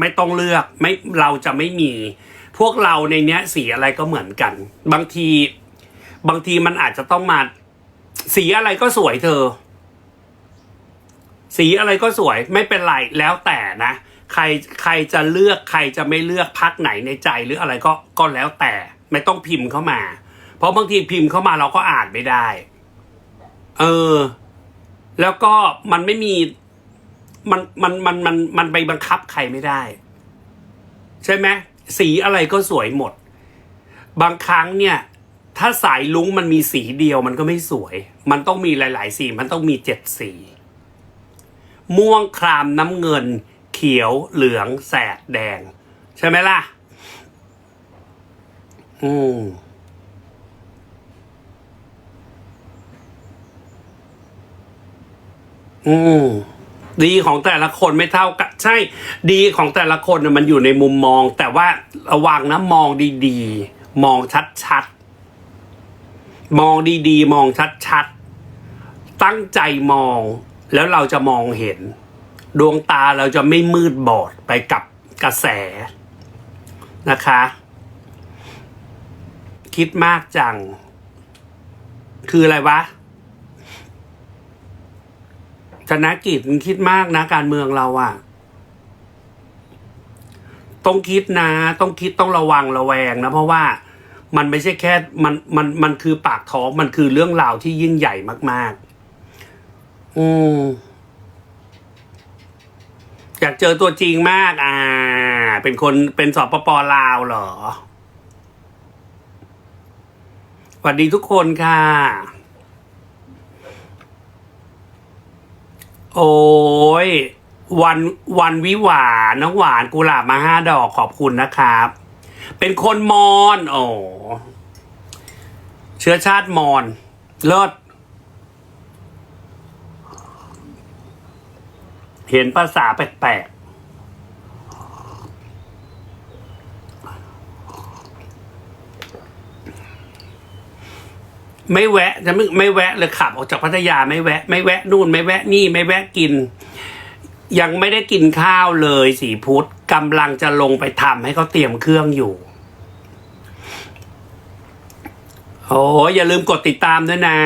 ไม่ต้องเลือกไม่เราจะไม่มี พวกเราในเนี้ยสีอะไรก็เหมือนกัน บางที บางทีมันอาจจะต้องมา สีอะไรก็สวยเธอ สีอะไรก็สวยไม่เป็นไรแล้วแต่นะใครใครจะเลือกใครจะไม่เลือกพักไหนในใจหรืออะไรก็ก็แล้วแต่ไม่ต้องพิมพ์เข้ามา เพราะบางทีพิมพ์เข้ามาเราก็อ่านไม่ได้ เออ แล้วก็มันไม่มี มันมันมันมันมันไปบังคับใครไม่ได้ ใช่ไหมสีอะไรก็สวยหมด บางครั้งเนี่ย ถ้าสายลุ้งมันมีสีเดียวมันก็ไม่สวย มันต้องมีหลาย ๆ สี มันต้องมีเจ็ดสี ม่วงครามน้ำเงิน เขียวเหลือง แสดแดง ใช่ไหมล่ะ อืมอืม ดีของแต่ละคนไม่เท่ากันใช่ ดีของแต่ละคนมันอยู่ในมุมมอง แต่ว่าระวังนะมองดีๆ มองชัดๆ มองดีๆ มองชัดๆ ตั้งใจมองแล้วเราจะมองเห็น ดวงตาเราจะไม่มืดบอดไปกับกระแสนะคะ คิดมากจัง คืออะไรวะ ธนะกิจมันคิดมากนะการเมืองเราอะต้องคิดนะ ต้องคิดต้องระวังระแวงนะ เพราะว่ามันไม่ใช่แค่มันมันมันคือปากท้องมันคือเรื่องราวที่ยิ่งใหญ่มาก ๆ อืมอยากเจอตัวจริงมาก อ่า เป็นคนเป็นสอบปปลาวเหรอสวัสดีทุกคนค่ะ โอ้ยวันวันวิหวานน้องหวานกุหลาบมาห้าดอกขอบคุณนะครับ เป็นคนมอนโอ้เชื้อชาติมอนเลิศเห็นภาษาแปลก ไม่แวะจะไม่ไม่แวะเลยขับออกจากพัทยาไม่แวะ ไม่แวะนู่น ไม่แวะนี่ไม่แวะกิน ยังไม่ได้กินข้าวเลยสีพุธกำลังจะลงไปทำให้เขาเตรียมเครื่องอยู่โอ้ยอย่าลืมกดติดตามด้วยนะ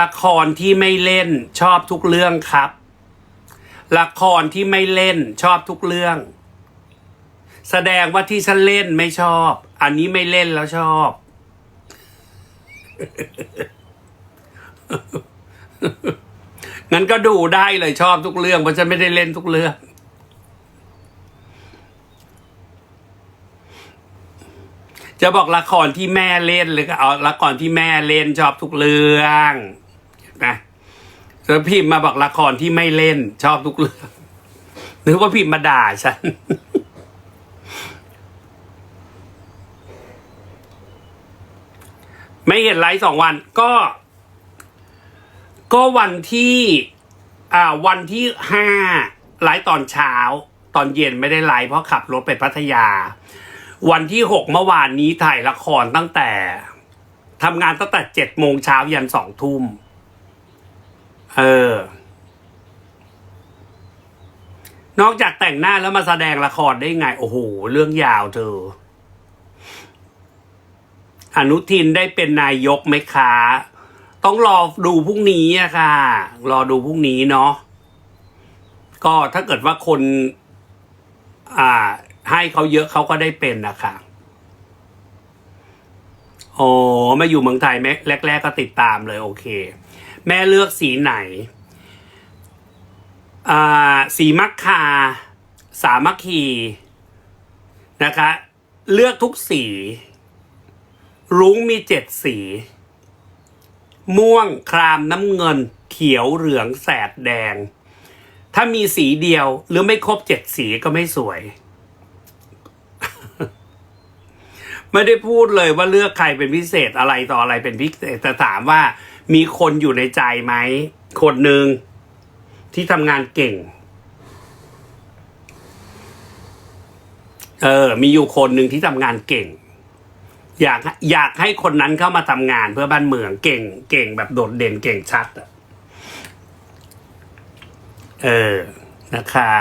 ละครที่ไม่เล่นชอบทุกเรื่องครับ ละครที่ไม่เล่นชอบทุกเรื่อง แสดงว่าที่ฉันเล่นไม่ชอบ อันนี้ไม่เล่นแล้วชอบ งั้นก็ดูได้เลยชอบทุกเรื่องเพราะฉันไม่ได้เล่นทุกเรื่อง จะบอกละครที่แม่เล่นเลยก็เอาละครที่แม่เล่นชอบทุกเรื่องนะแล้วพิมพ์มาบอกละครที่ไม่เล่น ชอบทุกเรื่องนึกว่าพิมพ์มาด่าฉัน ไม่เห็นไลฟ์สองวันก็ ก็วันที่อ่าวันที่ห้าไลฟ์ตอนเช้า ตอนเย็นไม่ได้ไลฟ์เพราะขับรถไปพัทยา วันที่หกเมื่อวานนี้ถ่ายละครตั้งแต่ทำงานตั้งแต่เจ็ดโมงเช้ายันสองทุ่มเออ นอกจากแต่งหน้าแล้วมาแสดงละครได้ไง โอ้โห เรื่องยาวเธอ อนุทินได้เป็นนายกไหมคะ ต้องรอดูพรุ่งนี้อะค่ะ รอดูพรุ่งนี้เนาะก็ถ้าเกิดว่าคน อ่า ให้เขาเยอะเขาก็ได้เป็นนะคะโอ้มาอยู่เมืองไทยแม่แรก ๆ ก็ติดตามเลย โอเค แม่เลือกสีไหน อ่า สีมัคคา สามัคคีนะคะ เลือกทุกสี รุ้งมีเจ็ดสี ม่วงครามน้ำเงิน เขียวเหลืองแสดแดง ถ้ามีสีเดียวหรือไม่ครบเจ็ดสีก็ไม่สวย ไม่ได้พูดเลยว่าเลือกใครเป็นพิเศษอะไรต่ออะไรเป็นพิเศษแต่ถามว่ามีคนอยู่ในใจไหมคนหนึ่งที่ทำงานเก่ง เออ มีอยู่คนหนึ่งที่ทำงานเก่ง อยากอยากให้คนนั้นเข้ามาทำงานเพื่อบ้านเมืองเก่ง เก่งแบบโดดเด่นเก่งชัดเออนะคะ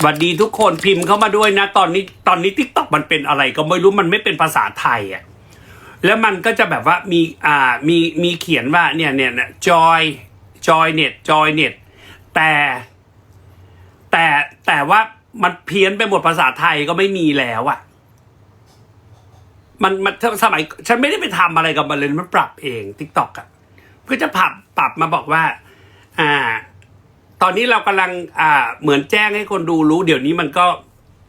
สวัสดีทุกคนพิมพ์เข้ามาด้วยนะ ตอนนี้ตอนนี้ทิกตอกมันเป็นอะไรก็ไม่รู้มันไม่เป็นภาษาไทยอะแล้วมันก็จะแบบว่ามีอ่ามีมีเขียนว่าเนี่ยเนี่ยเนี่ยจอยจอยเน็ตจอยเน็ตแต่แต่แต่ว่ามันเพี้ยนไปหมดภาษาไทยก็ไม่มีแล้วอะ มันมันสมัยฉันไม่ได้ไปทำอะไรกับมันเลยมันปรับเองทิกตอกอะเพื่อจะปรับปรับมาบอกว่า อ่า ตอนนี้เรากำลังอ่าเหมือนแจ้งให้คนดูรู้เดี๋ยวนี้มันก็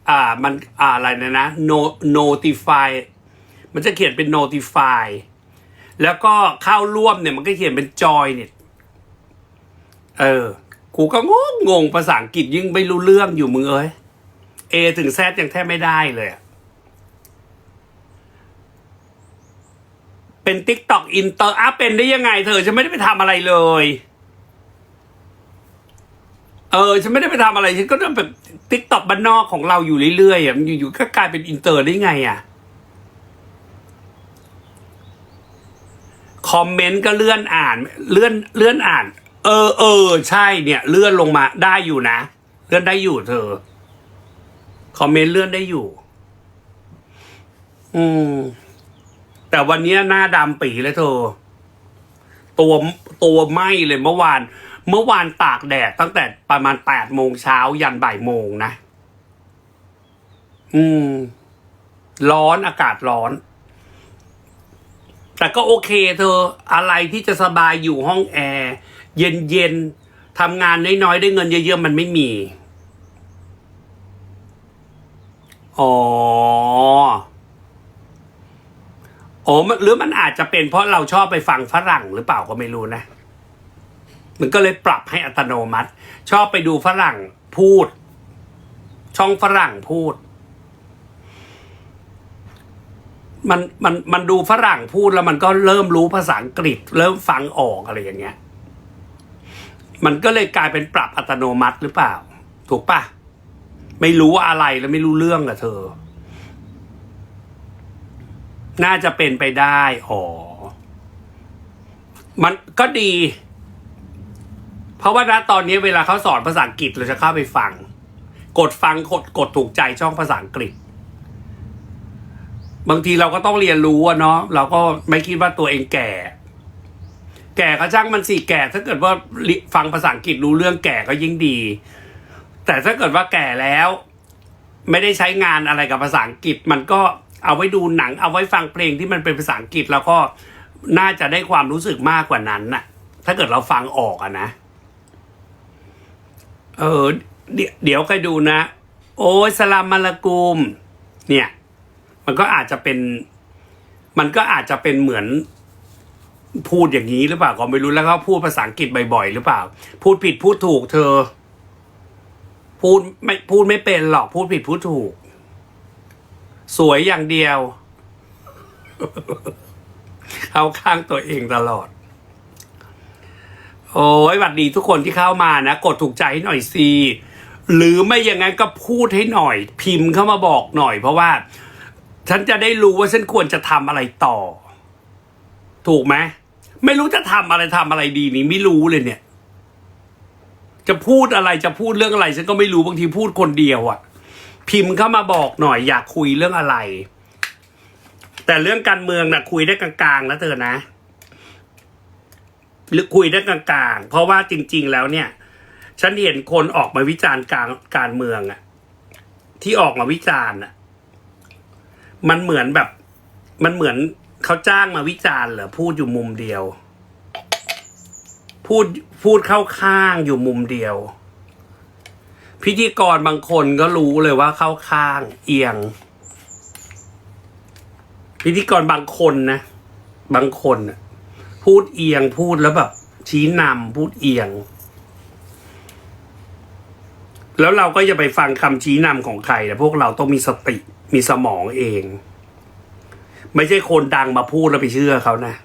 อ่ามันอ่าอะไรนะนะ no notify มันจะเขียนเป็น notify แล้วก็เข้าร่วมเนี่ยมันก็เขียนเป็น joy เนี่ยเออ กูก็งงงงภาษาอังกฤษยิ่งไม่รู้เรื่องอยู่มึงเอ้ยเอถึงแซดยังแทบไม่ได้เลยอะ เป็นติ๊กต็อกอินเตอร์อะเป็นได้ยังไงเธอฉันไม่ได้ไปทำอะไรเลย เออ ฉันไม่ได้ไปทำอะไร ฉันก็ทำแบบติ๊กต็อกบ้านนอกของเราอยู่เรื่อยๆอะอยู่ๆก็กลายเป็นอินเตอร์ได้ไง อะคอมเมนต์ก็เลื่อนอ่าน เลื่อนเลื่อนอ่าน เออเออใช่เนี่ย เลื่อนลงมาได้อยู่นะ เลื่อนได้อยู่เธอ คอมเมนต์เลื่อนได้อยู่ อืม แต่วันนี้หน้าดำปีเลยเธอ ตัวตัวไหมเลยเมื่อวาน เมื่อวานตากแดดตั้งแต่ประมาณแปดโมงเช้ายันบ่ายโมงนะ อืม ร้อนอากาศร้อน แต่ก็โอเคเธอ อะไรที่จะสบายอยู่ห้องแอร์เย็นเย็นทำงานน้อยๆ ได้เงินเยอะๆ มันไม่มี อ๋อ อ้หรือมันอาจจะเป็นเพราะเราชอบไปฟังฝรั่งหรือเปล่าก็ไม่รู้นะ มันก็เลยปรับให้อัตโนมัติ ชอบไปดูฝรั่งพูด ช่องฝรั่งพูด มันมันมันดูฝรั่งพูดแล้วมันก็เริ่มรู้ภาษาอังกฤษ เริ่มฟังออกอะไรอย่างเงี้ย มันก็เลยกลายเป็นปรับอัตโนมัติหรือเปล่า ถูกปะไม่รู้ว่าอะไรแล้วไม่รู้เรื่องกับเธอ น่าจะเป็นไปได้อ๋อมันก็ดี เพราะว่าณตอนนี้เวลาเขาสอนภาษาอังกฤษเราจะเข้าไปฟัง กดฟังกดกดถูกใจช่องภาษาอังกฤษ บางทีเราก็ต้องเรียนรู้อะเนาะเราก็ไม่คิดว่าตัวเองแก่ แก่ก็ช่างมันสิแก่ ถ้าเกิดว่าฟังภาษาอังกฤษรู้เรื่องแก่ก็ยิ่งดี แต่ถ้าเกิดว่าแก่แล้ว ไม่ได้ใช้งานอะไรกับภาษาอังกฤษมันก็ เอาไว้ดูหนัง เอาไว้ฟังเพลงที่มันเป็นภาษาอังกฤษแล้วก็น่าจะได้ความรู้สึกมากกว่านั้นน่ะ ถ้าเกิดเราฟังออกอะนะ เออเดี๋ยวเดี๋ยวใครดูนะ โอ้ยสลามมาลกุม เนี่ย มันก็อาจจะเป็น มันก็อาจจะเป็นเหมือนพูดอย่างนี้หรือเปล่าก็ไม่รู้แล้วก็พูดภาษาอังกฤษบ่อยๆหรือเปล่า พูดผิดพูดถูกเธอ พูดไม่พูดไม่เป็นหรอกพูดผิดพูดถูก สวยอย่างเดียว เข้าข้างตัวเองตลอด โอ้ยหวัดดีทุกคนที่เข้ามานะ กดถูกใจให้หน่อยสิหรือไม่อย่างนั้นก็พูดให้หน่อย พิมพ์เข้ามาบอกหน่อย เพราะว่า ฉันจะได้รู้ว่าฉันควรจะทำอะไรต่อ ถูกไหมไม่รู้จะทำอะไรทำอะไรดีนี่ไม่รู้เลยเนี่ย จะพูดอะไรจะพูดเรื่องอะไร ฉันก็ไม่รู้บางทีพูดคนเดียวอะ่ะ พิมพ์เข้ามาบอกหน่อยอยากคุยเรื่องอะไร แต่เรื่องการเมืองนะ่ะคุยได้กลางๆนะเธอนะ หรือคุยได้กลางๆ เพราะว่าจริง ๆ แล้วเนี่ย ฉันเห็นคนออกมาวิจารณ์การการเมืองอะที่ออกมาวิจารณ์อะมันเหมือนแบบ มันเหมือนเขาจ้างมาวิจารณ์เหรอพูดอยู่มุมเดียว พูดพูดเข้าข้างอยู่มุมเดียว พิธีกรบางคนก็รู้เลยว่าเข้าข้างเอียง พิธีกรบางคนนะ บางคนพูดเอียงพูดแล้วแบบ ชี้นำพูดเอียง แล้วเราก็จะไปฟังคำชี้นำของใครแต่พวกเราต้องมีสติมีสมองเอง ไม่ใช่คนดังมาพูดแล้วไปเชื่อเขานะ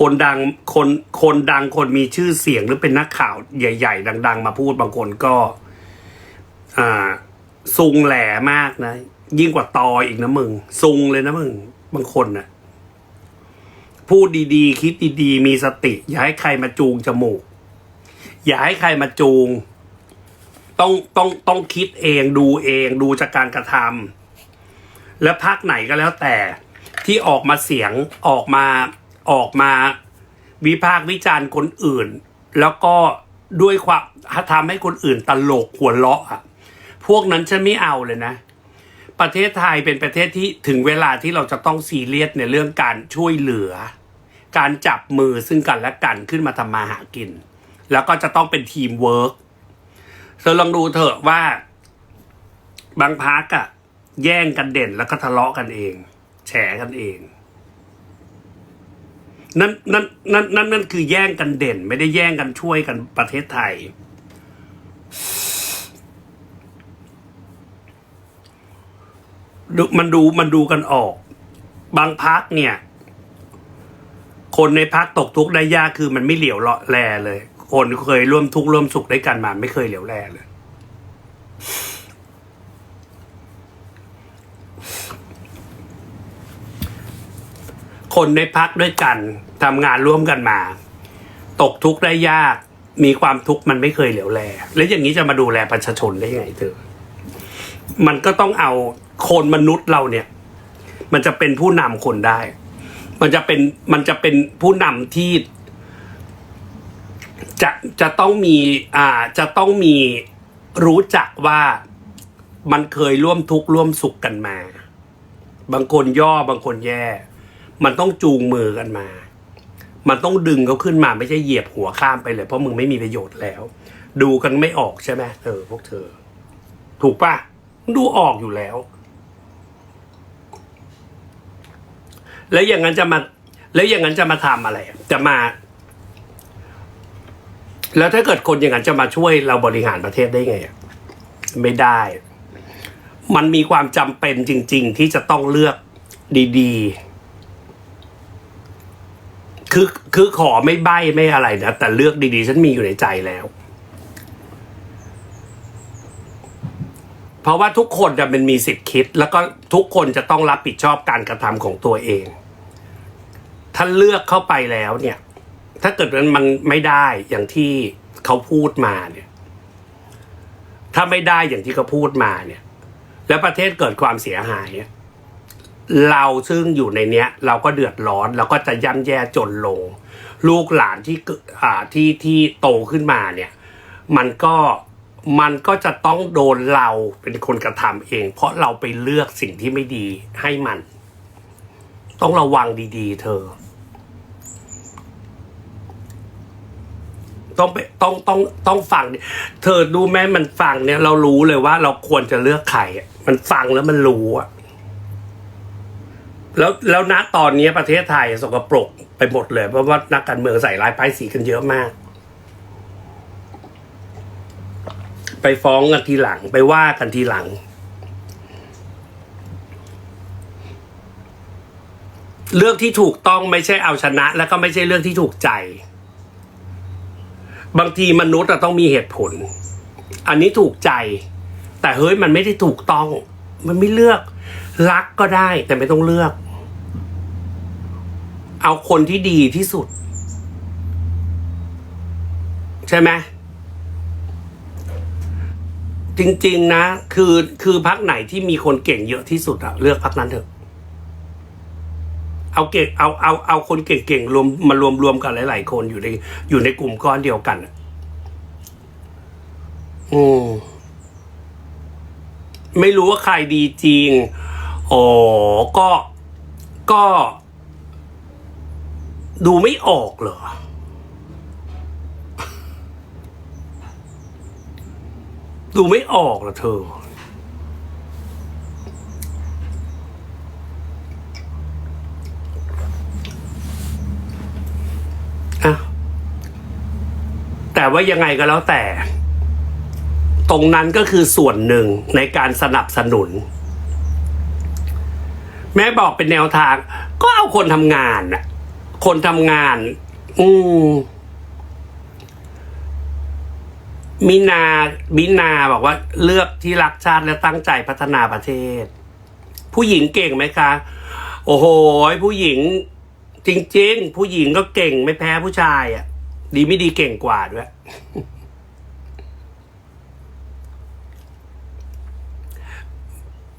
คนดังคนคนดังคนมีชื่อเสียงหรือเป็นนักข่าวใหญ่ ๆ ดัง ๆ มาพูดบางคนก็ อ่าซุงแหล่มากนะ ยิ่งกว่าตออีกนะมึงซุงเลยนะมึงบางคนน่ะพูดดีๆ คิดดีๆ มีสติ อย่าให้ใครมาจูงจมูก อย่าให้ใครมาจูง ต้องต้องต้องคิดเองดูเองดูจากการกระทำและพักไหนก็แล้วแต่ที่ออกมาเสียงออกมาออกมาวิพากษ์วิจารณ์คนอื่น แล้วก็ด้วยความทำให้คนอื่นตลกหัวเราะอะ พวกนั้นฉันไม่เอาเลยนะ ประเทศไทยเป็นประเทศที่ถึงเวลาที่เราจะต้องซีเรียสในเรื่องการช่วยเหลือ การจับมือซึ่งกันและกันขึ้นมาทำมาหากิน แล้วก็จะต้องเป็นทีมเวิร์กเธอลองดูเถอะว่า บางพักอะแย่งกันเด่นแล้วก็ทะเลาะกันเอง แฉกันเองนั่นนั่นนั่นนั่นนั่นคือแย่งกันเด่น ไม่ได้แย่งกันช่วยกันประเทศไทย ดูมันดูมันดูกันออก บางพักเนี่ย คนในพักตกทุกข์ได้ยากคือมันไม่เหลียวเลาะแลเลย คนเคยร่วมทุกข์ร่วมสุขด้วยกันมาไม่เคยเหลียวแลเลย คนในพักด้วยกันทำงานร่วมกันมา ตกทุกข์ได้ยากมีความทุกข์มันไม่เคยเหลียวแล แล้วอย่างนี้จะมาดูแลประชาชนได้ยังไงเธอ มันก็ต้องเอา คนมนุษย์เราเนี่ย มันจะเป็นผู้นำคนได้ มันจะเป็นมันจะเป็นผู้นำที่ จะจะต้องมีอ่าจะต้องมีรู้จักว่ามันเคยร่วมทุกข์ร่วมสุขกันมา บางคนย่อบางคนแย่ มันต้องจูงมือกันมา มันต้องดึงเขาขึ้นมาไม่ใช่เหยียบหัวข้ามไปเลย เพราะมึงไม่มีประโยชน์แล้ว ดูกันไม่ออกใช่ไหมเออพวกเธอ ถูกปะดูออกอยู่แล้ว แล้วอย่างนั้นจะมา แล้วอย่างนั้นจะมาทำอะไร จะมา แล้วถ้าเกิดคนอย่างนั้นจะมาช่วยเราบริหารประเทศได้ไงอะไม่ได้ มันมีความจำเป็นจริง ๆ ที่จะต้องเลือกดีๆ คือคือขอไม่ใบ้ไม่อะไรนะแต่เลือกดีๆ ฉันมีอยู่ในใจแล้วเพราะว่าทุกคนจะเป็นมีสิทธิ์คิด แล้วก็ทุกคนจะต้องรับผิดชอบการกระทำของตัวเอง ถ้าเลือกเข้าไปแล้วเนี่ย ถ้าเกิดมันมันไม่ได้อย่างที่เขาพูดมาเนี่ย ถ้าไม่ได้อย่างที่เขาพูดมาเนี่ย แล้วประเทศเกิดความเสียหายเราซึ่งอยู่ในเนี้ย เราก็เดือดร้อนเราก็จะย่ำแย่จนลง ลูกหลานที่อ่าที่ที่โตขึ้นมาเนี่ย มันก็มันก็จะต้องโดนเราเป็นคนกระทำเอง เพราะเราไปเลือกสิ่งที่ไม่ดีให้มัน ต้องระวังดีๆ เธอ ต้องไปต้องต้องต้องฟังเธอดูแม้มันฟังเนี่ย เรารู้เลยว่าเราควรจะเลือกใครมันฟังแล้วมันรู้อะแล้วแล้วณตอนนี้ประเทศไทยสกปรกไปหมดเลย เพราะว่านักการเมืองใส่ร้ายป้ายสีกันเยอะมาก ไปฟ้องกันทีหลังไปว่ากันทีหลัง เลือกที่ถูกต้องไม่ใช่เอาชนะ แล้วก็ไม่ใช่เรื่องที่ถูกใจ บางทีมนุษย์อะต้องมีเหตุผล อันนี้ถูกใจ แต่เฮ้ยมันไม่ได้ถูกต้อง มันไม่เลือก รักก็ได้แต่ไม่ต้องเลือก เอาคนที่ดีที่สุด ใช่ไหมจริง ๆ นะ คือคือพักไหนที่มีคนเก่งเยอะที่สุดอะเลือกพักนั้นเถอะ เอาเก่งเอาเอาเอาคนเก่งๆรวมมารวมรวมกันหลาย ๆ คนอยู่ในอยู่ในกลุ่มก้อนเดียวกันอะอืมไม่รู้ว่าใครดีจริงอ๋อก็ก็ ดูไม่ออกเหรอดูไม่ออกเหรอเธอ แต่ว่ายังไงก็แล้วแต่ ตรงนั้นก็คือส่วนหนึ่งในการสนับสนุน แม่บอกเป็นแนวทาง ก็เอาคนทำงานน่ะคนทำงาน อืมมินามินาบอกว่าเลือกที่รักชาติและตั้งใจพัฒนาประเทศ ผู้หญิงเก่งไหมคะ โอ้โหผู้หญิง จริง ๆ ผู้หญิงก็เก่งไม่แพ้ผู้ชายอะ ดีไม่ดีเก่งกว่าด้วย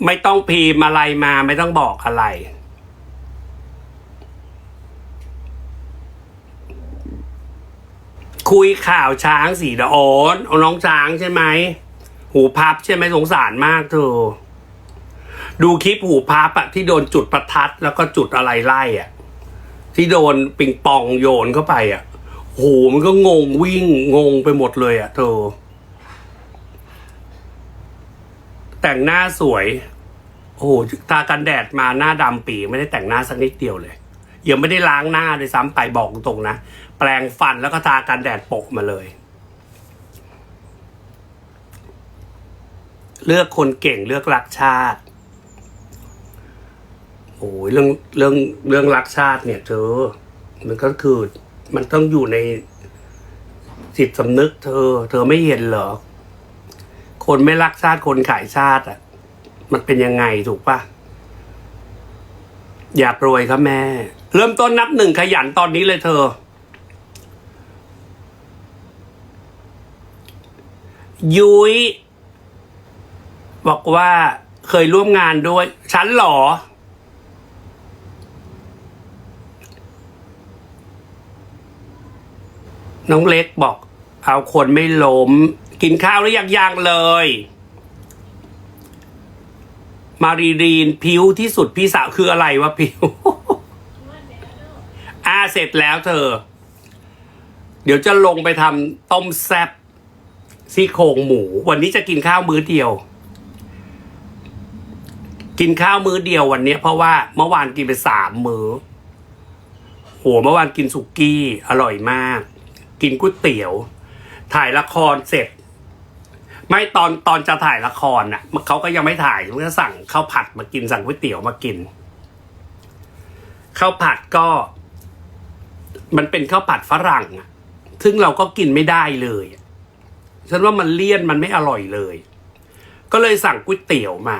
ไม่ต้องพีมอะไรมา ไม่ต้องบอกอะไร คุยข่าวช้างสีดะโอนน้องช้างใช่ไหม หูพับใช่ไหมสงสารมากเธอ ดูคลิปหูพับอะที่โดนจุดประทัดแล้วก็จุดอะไรไล่อะที่โดนปิงปองโยนเข้าไปอะ โหมันก็งงวิ่งงงไปหมดเลยอะเธอ แต่งหน้าสวย โอ้โหตากันแดดมาหน้าดำปีไม่ได้แต่งหน้าสักนิดเดียวเลยยังไม่ได้ล้างหน้าเลยซ้ำไปบอกตรงๆนะแปรงฟันแล้วก็ทากันแดดโปะมาเลย เลือกคนเก่งเลือกรักชาติโอ้ยเรื่องเรื่องเรื่องรักชาติเนี่ยเธอมันก็คือ มันต้องอยู่ในจิตสำนึกเธอ เธอไม่เห็นเหรอ คนไม่รักชาติคนขายชาติอะ มันเป็นยังไงถูกปะอยากรวยครับแม่ เริ่มต้นนับหนึ่งขยันตอนนี้เลยเธอ ยุ้ยบอกว่าเคยร่วมงานด้วย ฉันหรอ น้องเล็กบอก เอาคนไม่ล้ม กินข้าวหรือยังยังเลย มารีรีนผิวที่สุดพี่สาวคืออะไรวะผิวอ่าเสร็จแล้วเธอ เดี๋ยวจะลงไปทำต้มแซบซี่โครงหมู วันนี้จะกินข้าวมื้อเดียว กินข้าวมื้อเดียววันนี้เพราะว่าเมื่อวานกินไปสามมื้อโหเมื่อวานกินสุกี้ อร่อยมาก กินก๋วยเตี๋ยว ถ่ายละครเสร็จ ไม่ตอนตอนจะถ่ายละครน่ะเขาก็ยังไม่ถ่ายเขาก็สั่งข้าวผัดมากินสั่งก๋วยเตี๋ยวมากินข้าวผัดก็ มันเป็นข้าวผัดฝรั่งซึ่งเราก็กินไม่ได้เลยฉันว่ามันเลี่ยนมันไม่อร่อยเลย ก็เลยสั่งก๋วยเตี๋ยวมา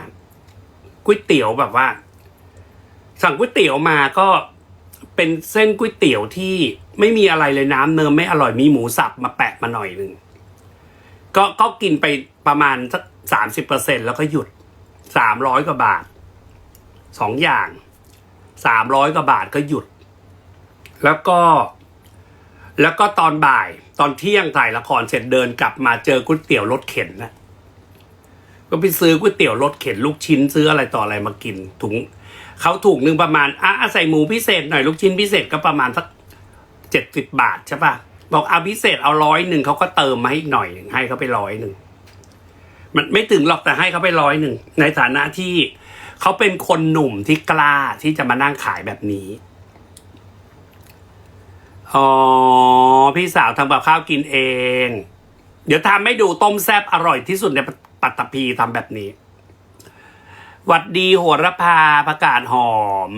ก๋วยเตี๋ยวแบบว่า สั่งก๋วยเตี๋ยวมาก็ เป็นเส้นก๋วยเตี๋ยวที่ไม่มีอะไรเลยน้ำเนิมไม่อร่อยมีหมูสับมาแปะมาหน่อยหนึ่งก็ก็กินไปประมาณสักสามสิบเปอร์เซ็นแล้วก็หยุดสามร้อยกว่าบาทสองอย่างสามร้อยกว่าบาทก็หยุด แล้วก็ แล้วก็ตอนบ่ายตอนเที่ยงถ่ายละครเสร็จเดินกลับมาเจอก๋วยเตี๋ยวรถเข็นนะก็ไปซื้อก๋วยเตี๋ยวรถเข็นลูกชิ้นซื้ออะไรต่ออะไรมากินถุง เขาถูกหนึ่งประมาณอะใส่หมูพิเศษหน่อยลูกชิ้นพิเศษก็ประมาณสักเจ็ดสิบบาทใช่ปะบอกเอาพิเศษเอาร้อยหนึ่งเขาก็เติมมาให้อีกหน่อยหนึ่งให้เขาไปร้อยหนึ่งมันไม่ถึงหรอกแต่ให้เขาไปร้อยหนึ่งในฐานะที่เขาเป็นคนหนุ่มที่กล้าที่จะมานั่งขายแบบนี้อ๋อพี่สาวทำกับข้าวกินเอง เดี๋ยวทำให้ดูต้มแซบอร่อยที่สุดในปัตตภีทำแบบนี้ หวัดดีโหระพาประกาศหอม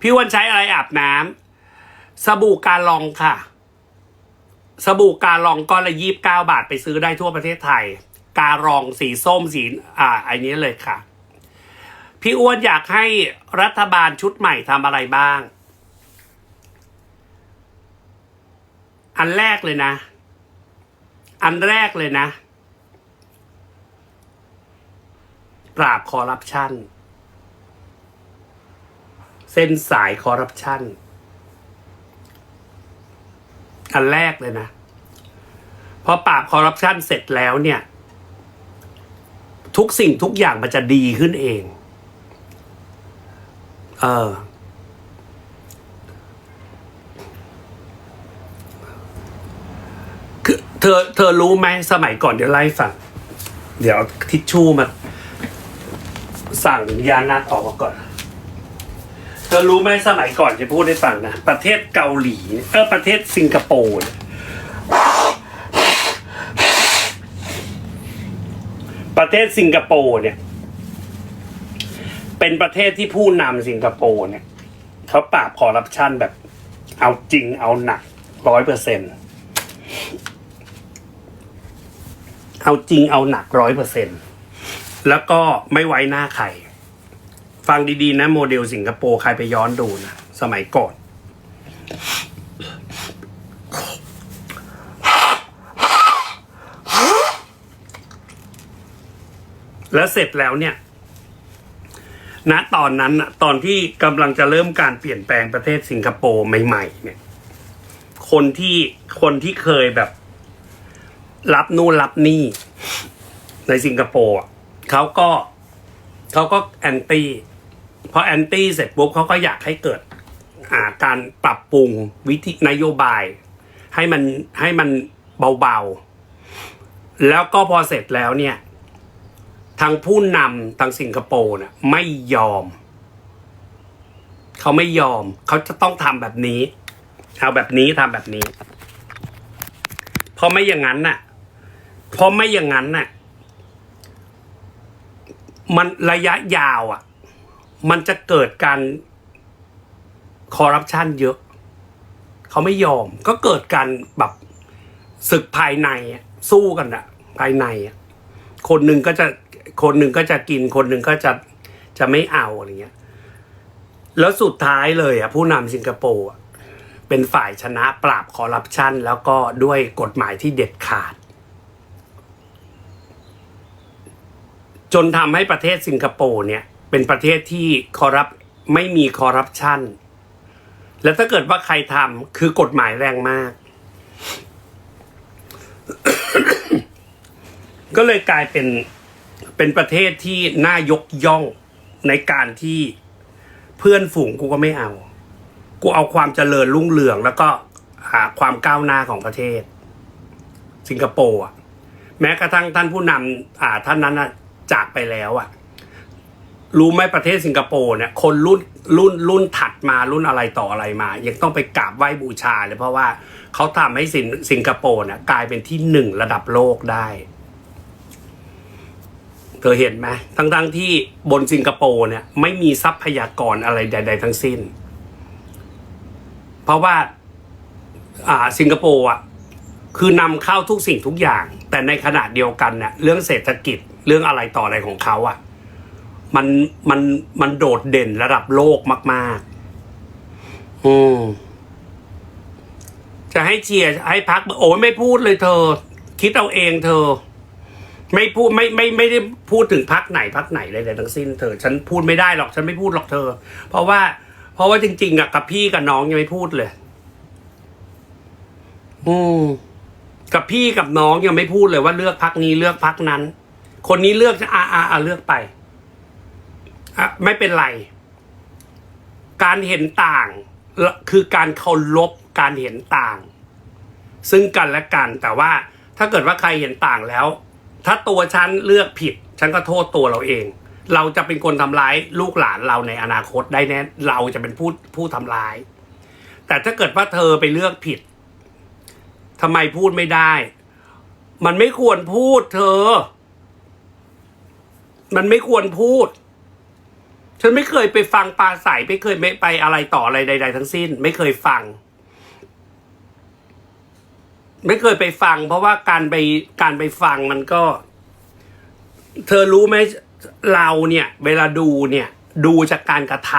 พี่วันใช้อะไรอาบน้ำสบู่การลองค่ะ สบู่การลองก้อนละยี่บเก้าบาทไปซื้อได้ทั่วประเทศไทย การองสีส้มสีอ่าอันนี้เลยค่ะ พี่อ้วนอยากให้รัฐบาลชุดใหม่ทำอะไรบ้าง อันแรกเลยนะ อันแรกเลยนะ ปราบคอร์รัปชันเส้นสายคอร์รัปชันอันแรกเลยนะพอปราบคอร์รัปชันเสร็จแล้วเนี่ย ทุกสิ่งทุกอย่างมันจะดีขึ้นเอง เออเธอเธอรู้ไหมสมัยก่อนเดี๋ยวไล่ฟังเดี๋ยวทิชชู่มา สั่งยานัดออกมาก่อน เธอรู้ไหมสมัยก่อนจะพูดให้ฟังนะ ประเทศเกาหลีเออประเทศสิงคโปร์ประเทศสิงคโปร์เนี่ย เป็นประเทศที่ผู้นำสิงคโปร์เนี่ยเขาปราบคอร์รัปชันแบบเอาจริงเอาหนักร้อยเปอร์เซ็นต์เอาจริงเอาหนักร้อยเปอร์เซ็นต์ แล้วก็ไม่ไว้หน้าใคร ฟังดีๆนะโมเดลสิงคโปร์ใครไปย้อนดูนะ สมัยก่อน แล้วเสร็จแล้วเนี่ยณตอนนั้นนะตอนที่กำลังจะเริ่มการเปลี่ยนแปลงประเทศสิงคโปร์ใหม่ ๆ เนี่ย คนที่คนที่เคยแบบ รับนู่นรับนี่ในสิงคโปร์อะ เขาก็เขาก็แอนตี้พอแอนตี้เสร็จปุ๊บเขาก็อยากให้เกิดาการปรับปรุงวิธีนโยบาย ให้มันให้มันเบาๆ แล้วก็พอเสร็จแล้วเนี่ยทางผู้นำทางสิงคโปร์น่ะไม่ยอม เขาไม่ยอม เขาจะต้องทำแบบนี้เอาแบบนี้ทำแบบนี้เพราะไม่อย่างนั้นน่ะเพราะไม่อย่างนั้นน่ะ มันระยะยาวอะ มันจะเกิดการคอร์รัปชันเยอะ เขาไม่ยอม ก็เกิดการแบบศึกภายในสู้กันอะภายในอะคนหนึ่งก็จะคนหนึ่งก็จะกิน คนหนึ่งก็จะจะไม่เอาอะไรเงี้ย แล้วสุดท้ายเลยอะผู้นำสิงคโปร์เป็นฝ่ายชนะปราบคอร์รัปชันแล้วก็ด้วยกฎหมายที่เด็ดขาด จนทำให้ประเทศสิงคโปร์เนี่ย เป็นประเทศที่คอรัปไม่มีคอรัปชันแล้วถ้าเกิดว่าใครทำคือกฎหมายแรงมาก ก็เลยกลายเป็นเป็นประเทศที่น่ายกย่องในการที่เพื่อนฝูงกูก็ไม่เอา กูเอาความเจริญรุ่งเรืองแล้วก็หาความก้าวหน้าของประเทศ สิงคโปร์อะแม้กระทั่งท่านผู้นำอ่าท่านนั้นน่ะ จากไปแล้วอะรู้ไหมประเทศสิงคโปร์เนี่ยคนรุ่นรุ่นรุ่นถัดมารุ่นอะไรต่ออะไรมา ยังต้องไปกราบไหว้บูชาเลยเพราะว่าเขาทำให้สิงสิงคโปร์เนี่ยกลายเป็นที่หนึ่งระดับโลกได้เธอเห็นไหมทั้งทั้งๆที่บนสิงคโปร์เนี่ยไม่มีทรัพยากรอะไรใด ๆ ทั้งสิ้น เพราะว่าอ่าสิงคโปร์อะคือนำเข้าทุกสิ่งทุกอย่าง แต่ในขณะเดียวกันเนี่ยเรื่องเศรษฐกิจ เรื่องอะไรต่ออะไรของเขาอะ มันมันมันโดดเด่นระดับโลกมากๆอืมจะให้เชียร์ให้พักโอ้ยไม่พูดเลยเธอ คิดเอาเองเธอ ไม่พูดไม่ไม่ไม่ได้พูดถึงพักไหนพักไหนเลยเลยทั้งสิ้นเธอ ฉันพูดไม่ได้หรอกฉันไม่พูดหรอกเธอ เพราะว่า เพราะว่าจริงๆอะกับพี่กับน้องยังไม่พูดเลย อืมกับพี่กับน้องยังไม่พูดเลยว่าเลือกพักนี้เลือกพักนั้น คนนี้เลือกจะอ่าอ่าอ่าเลือกไปอะไม่เป็นไร การเห็นต่าง คือการเคารพการเห็นต่าง ซึ่งกันและกัน แต่ว่าถ้าเกิดว่าใครเห็นต่างแล้ว ถ้าตัวฉันเลือกผิด ฉันก็โทษตัวเราเอง เราจะเป็นคนทำร้ายลูกหลานเราในอนาคตได้แน่เราจะเป็นผู้ผู้ทำร้าย แต่ถ้าเกิดว่าเธอไปเลือกผิดทำไมพูดไม่ได้ มันไม่ควรพูดเธอ มันไม่ควรพูด ฉันไม่เคยไปฟังปลาใสไม่เคยไม่ไปอะไรต่ออะไรใด ๆ ทั้งสิ้น ไม่เคยฟัง ไม่เคยไปฟัง เพราะว่าการไปการไปฟังมันก็ เธอรู้ไหมเราเนี่ย เวลาดูเนี่ย ดูจากการกระท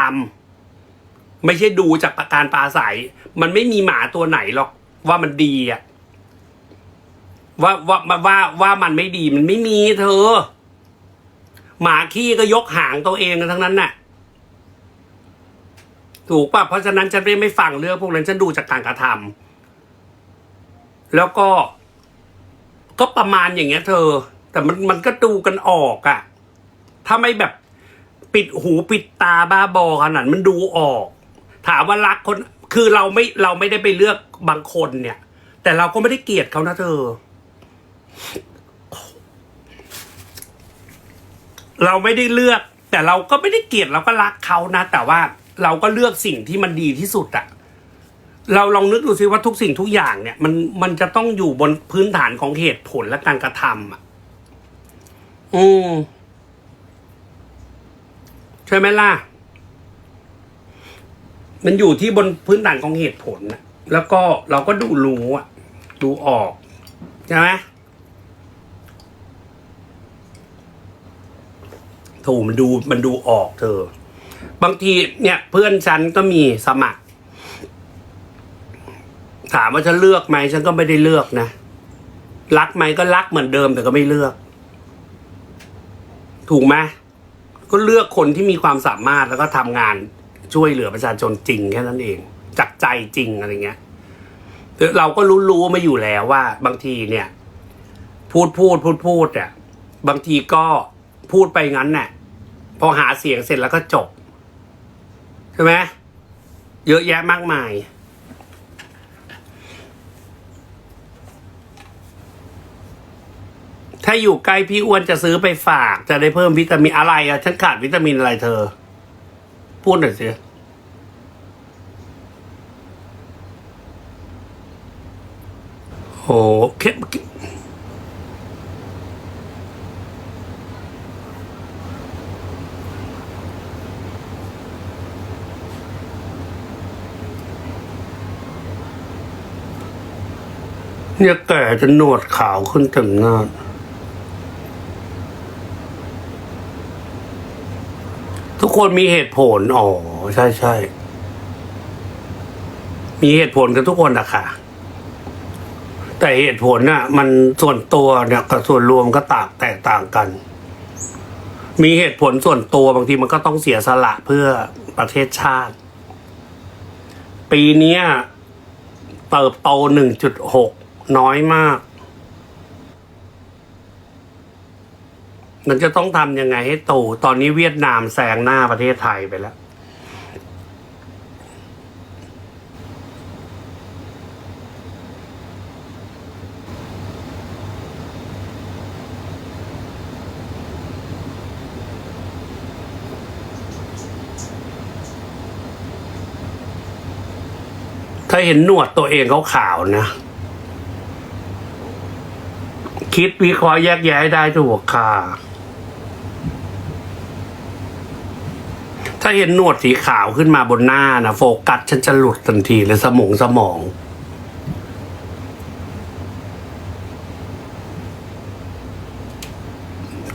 ำไม่ใช่ดูจากการปลาใสมันไม่มีหมาตัวไหนหรอกว่ามันดีอะว่าว่าว่าว่ามันไม่ดีมันไม่มีเธอ หมาขี้ก็ยกหางตัวเองกันทั้งนั้นน่ะ ถูกป่ะเพราะฉะนั้นฉันไม่ไม่ฟังเรื่องพวกนั้นฉันดูจากการกระทำแล้วก็ ก็ประมาณอย่างเงี้ย เธอ แต่มันมันก็ดูกันออกอะถ้าไม่แบบปิดหูปิดตาบ้าบอขนาดมันดูออก ถามว่ารักคนคือเราไม่เราไม่ได้ไปเลือกบางคนเนี่ย แต่เราก็ไม่ได้เกลียดเขานะเธอ เราไม่ได้เลือก แต่เราก็ไม่ได้เกลียดเราก็รักเขานะ แต่ว่าเราก็เลือกสิ่งที่มันดีที่สุดอะเราลองนึกดูซิว่าทุกสิ่งทุกอย่างเนี่ย มันมันจะต้องอยู่บนพื้นฐานของเหตุผลและการกระทำอะอืมใช่ไหมล่ะ มันอยู่ที่บนพื้นฐานของเหตุผลนะแล้วก็เราก็ดูรู้อะดูออก ใช่ไหม ถูกมันดูมันดูออกเธอ บางทีเนี่ยเพื่อนฉันก็มีสมัคร ถามว่าฉันเลือกไหมฉันก็ไม่ได้เลือกนะ รักไหมก็รักเหมือนเดิมแต่ก็ไม่เลือก ถูกไหมก็เลือกคนที่มีความสามารถแล้วก็ทำงานช่วยเหลือประชาชนจริงแค่นั้นเอง จากใจจริงอะไรเงี้ยเราก็รู้รู้มาอยู่แล้วว่า บางทีเนี่ย พูดพูดพูดพูดเนี่ยบางทีก็พูดไปงั้นเนี่ย พอหาเสียงเสร็จแล้วก็จบ ใช่ไหมเยอะแยะมากมาย ถ้าอยู่ใกล้พี่อ้วนจะซื้อไปฝาก จะได้เพิ่มวิตามินอะไรอะฉันขาดวิตามินอะไรเธอ พูดหน่อยสิโห เนี่ยแก่จนหนวดขาวขึ้นเต็มหน้า ทุกคนมีเหตุผล อ๋อ ใช่ใช่ มีเหตุผลกันทุกคนอะค่ะ แต่เหตุผลน่ะ มันส่วนตัวเนี่ยกับส่วนรวมก็ต่างแตกต่างกัน มีเหตุผลส่วนตัวบางทีมันก็ต้องเสียสละเพื่อประเทศชาติ ปีนี้เติบโตห น้อยมาก มันจะต้องทำยังไงให้โต ตอนนี้เวียดนามแซงหน้าประเทศไทยไปแล้วถ้าเห็นหนวดตัวเองเขาขาวนะ คิดวิเคราะห์แยกแยะให้ได้ถูกค่ะ ถ้าเห็นหนวดสีขาวขึ้นมาบนหน้านะโฟกัสฉันจะหลุดทันทีเลยสมองสมอง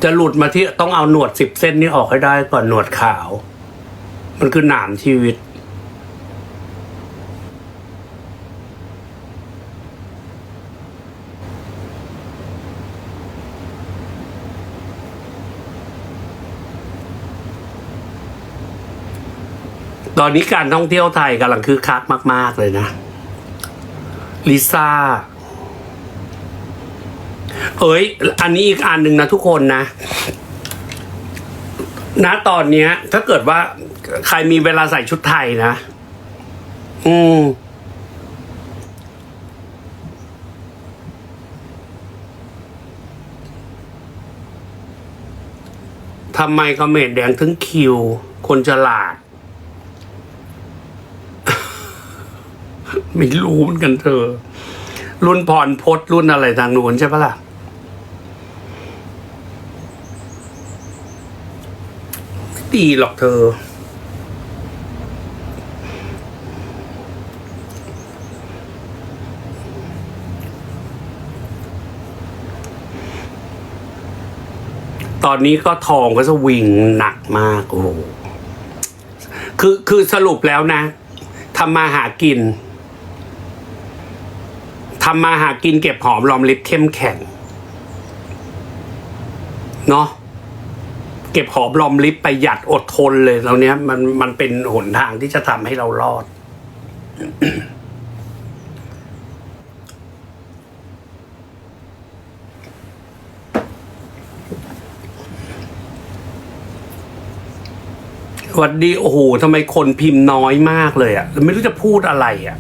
จะหลุดมาที่ต้องเอาหนวดสิบเส้นนี้ออกให้ได้ก่อนหนวดขาว มันคือหนามชีวิต ตอนนี้การท่องเที่ยวไทยกำลังคึกคักมาก ๆ เลยนะลิซ่าเอ้ย อันนี้อีกอันหนึ่งนะทุกคนนะณตอนเนี้ย ถ้าเกิดว่าใครมีเวลาใส่ชุดไทยนะ อืมทำไมคอมเมนต์แดงถึงคิว คนฉลาด ไม่รู้เหมือนกันเธอ รุ่นพรพศรุ่นอะไรทางนู้นใช่ปะล่ะดีหรอกเธอ ตอนนี้ก็ทองก็สวิงหนักมาก โอ้คือคือสรุปแล้วนะทำมาหากินำมาหากินเก็บหอมรอมริบเข้มแข็งเนาะเก็บหอมรอมริบประหยัดอดทนเลยตอนเนี้ยมันมันเป็นหนทางที่จะทำให้เรารอดสวัสดีโอ้โหทำไมคนพิมพ์น้อยมากเลยอะ่ะไม่รู้จะพูดอะไรอะ